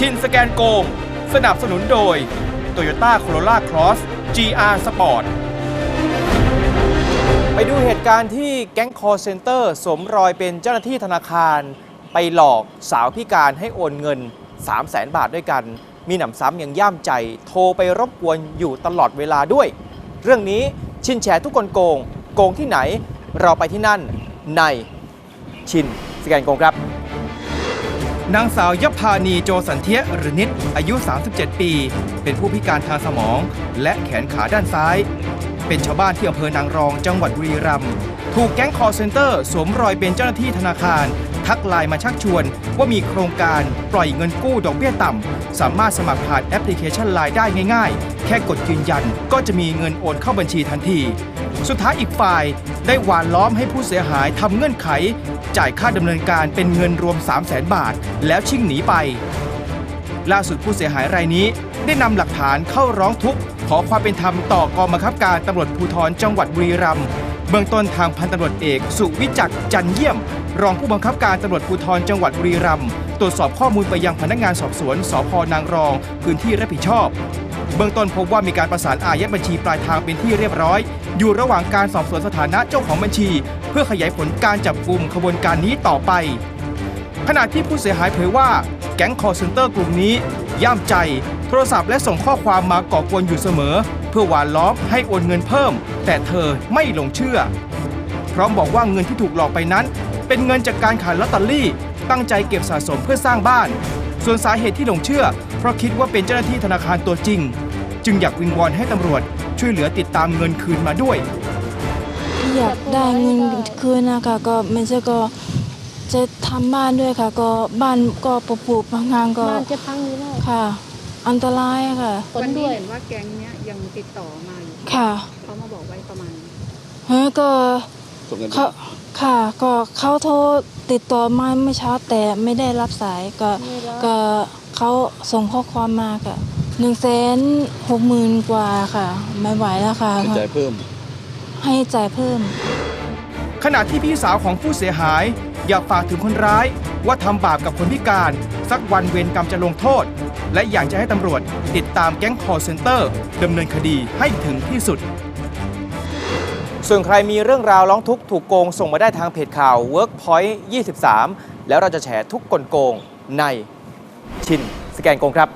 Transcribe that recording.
ชินสแกนโกง สนับสนุนโดย Toyota Corolla Cross GR Sport ไปดูเหตุการณ์ที่แก๊งคอร์เซนเตอร์สวมรอยเป็นเจ้าหน้าที่ธนาคาร ไปหลอกสาวพิการให้โอนเงิน 3 0 0แสนบาทด้วยกัน มีหนำซ้ำยังย่ามใจ โทรไปรบกวนอยู่ตลอดเวลาด้วย เรื่องนี้ชินแชร์ทุกคนโกง โกงที่ไหน เราไปที่นั่นในชินสแกนโกงครับ นางสาวยภานีโจสันเทียหรือนิดอายุ 37 ปี เป็นผู้พิการทางสมอง และแขนขาด้านซ้าย เป็นชาวบ้านที่อำเภอนางรองจังหวัดบุรีรัมย์ถูกแก๊งคอร์เซนเตอร์สวมรอยเป็นเจ้าหน้าที่ธนาคาร ทักไลน์มาชักชวน ว่ามีโครงการปล่อยเงินกู้ดอกเบี้ยต่ำ สามารถสมัครผ่านแอปพลิเคชันไลน์ได้ง่าย ๆ แค่กดยืนยันก็จะมีเงินโอนเข้าบัญชีทันที สุดท้ายอีกฝ่ายได้หวานล้อมให้ผู้เสียหายทำเงื่อนไข จ่ายค่าดำเนินการเป็นเงินรวม 3 0 0แสนบาท แล้วชิ่งหนีไป ล่าสุดผู้เสียหายรายนี้ ได้นำหลักฐานเข้าร้องทุกข์ขอความเป็นธรรมต่อกองบังคับการตำรวจภูธรจังหวัดบุรีรัมย์เบื้องต้นทางพันตำรวจเอกสุวิจักจันเยี่ยม รองผู้บังคับการตำรวจภูธรจังหวัดบุรีรัมย์ตรวจสอบข้อมูลไปยังพนักงานสอบสวนสพนางรอง พื้นที่รับผิดชอบ เบื้องต้นพบว่ามีการประสานอายัดบัญชีปลายทางเป็นที่เรียบร้อย อยู่ระหว่างการสอบสวนสถานะเจ้าของบัญชี เพื่อขยายผลการจับกลุ่มขบวนการนี้ต่อไป ขณะที่ผู้เสียหายเผยว่าแก๊งคอร์เซนเตอร์กลุ่มนี้ ย่ามใจ โทรศัพท์และส่งข้อความมาก่อกวนอยู่เสมอ เพื่อหวานล้อมให้โอนเงินเพิ่ม แต่เธอไม่หลงเชื่อ พร้อมบอกว่าเงินที่ถูกหลอกไปนั้น เป็นเงินจากการขายลอตเตอรี่ ตั้งใจเก็บสะสมเพื่อสร้างบ้าน ส่วนสาเหตุที่หลงเชื่อ ราะคิดว่าเป็นเจ้าหน้าที่ธนาคารตัวจริง จึงอยากวิงวอนให้ตำรวจช่วยเหลือติดตามเงินคืนมาด้วย อยากได้เงินคืนนะคะก็ไม่ใช่ก็จะทำบ้านด้วยค่ะ ก็บ้านก็ปลูกพังงานก็บ้านจะพังอยู่แล้วค่ะ อันตรายค่ะฝวันนด้นี้วยเห็นว่าแก๊งเนี้ยยังติดต่อมาอยู่ค่ะเขามาบอกไว้ประมาณเฮ้ยก็ส่งเงินเขาค่ะก็เขาโทร ติดต่อมาเมื่อเช้าแต่ไม่ได้รับสายก็ไม่รับก็เขาส่งข้อความมาค่ะหนึ่งแสนหกหมื่นกว่าค่ะ ไม่ไหวแล้วค่ะจ่ายเพิ่ม ให้จ่ายเพิ่ม ขณะที่พี่สาวของผู้เสียหาย อยากฝากถึงคนร้าย ว่าทำบาปกับคนพิการ สักวันเวรกรรมจะลงโทษ และอยากจะให้ตำรวจติดตามแก๊งคอร์เซนเตอร์ดำเนินคดีให้ถึงที่สุด ส่วนใครมีเรื่องราวร้องทุกข์ถูกโกงส่งมาได้ทางเพจข่าว Workpoint 23 แล้วเราจะแฉทุกกลโกงในชินสแกนโกงครับ